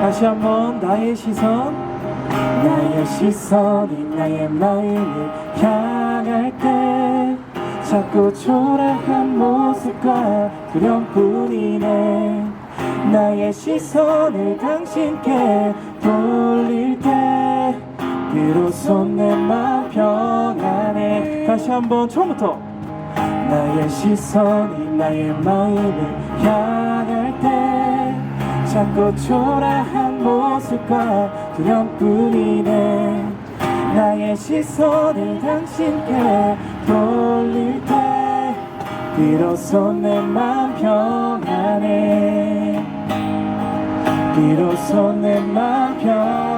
다시 한번 나의 시선 나의 시선이 나의 마음을 향할 때 자꾸 초라한 모습과 두려움뿐이네. 나의 시선을 당신께 돌릴 때 비로소 내 마음 평안해. 다시 한번 처음부터. 나의 시선이 나의 마음을 향할 때 자꾸 초라한 모습과 두려움뿐이네. 나의 시선을 당신께 돌릴 때 비로소 내 마음 평안해. 비로소 내 마음 평안해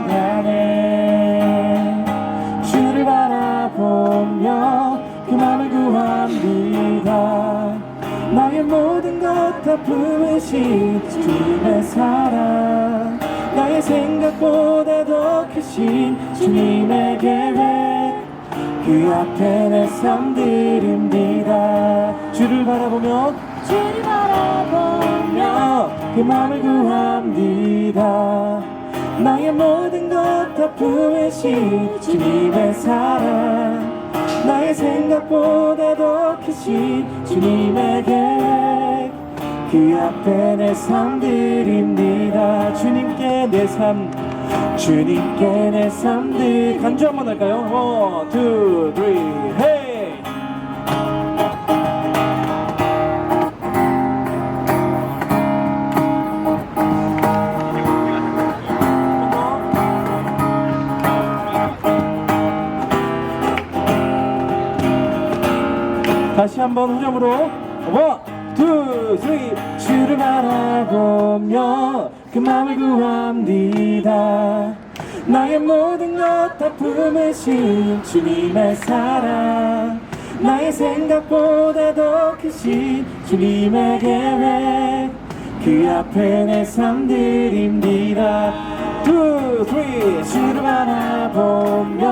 다 품으신 주님의 사랑. 나의 생각보다 더 크신 주님의 계획. 그 앞에 내삶 드립니다. 주를 바라보며 주를 바라보며 그 마음을 구합니다. 나의 모든 것 다 품으신 주님의 사랑. 나의 생각보다 더 크신 주님의 계획 그 앞에 내 삶 드립니다. 주님께 내 삶 주님께 내 삶들. 간주 한번 할까요? 원, 투, 쓰리, 헤이 다시 한번 후렴으로. 원, 투, 쓰리 주를 바라보며 그 마음을 구합니다. 나의 모든 것 다 품으신 주님의 사랑. 나의 생각보다 더 크신 주님의 계획. 그 앞에 내삶 드립니다. 투, 쓰리 주를 바라보며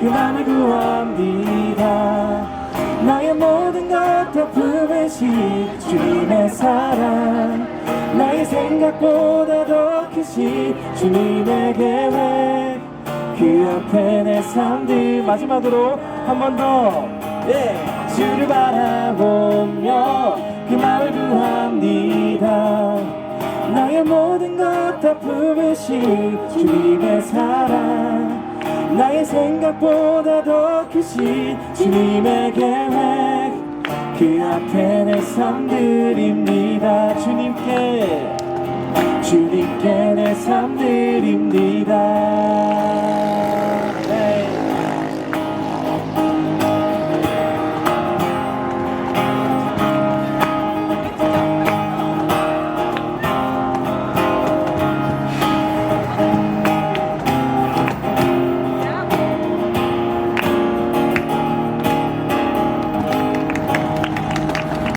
그 마음을 구합니다 다 품으신 주님의 사랑. 나의 생각보다 더 크신 주님의 계획 그 앞에 내 삶들 마지막으로 한 번 더. 예. 주를 바라보며 그 마음을 구합니다. 나의 모든 것 다 품으신 주님의 사랑. 나의 생각보다 더 크신 주님의 계획 그 앞에 내삶 드립니다. 주님께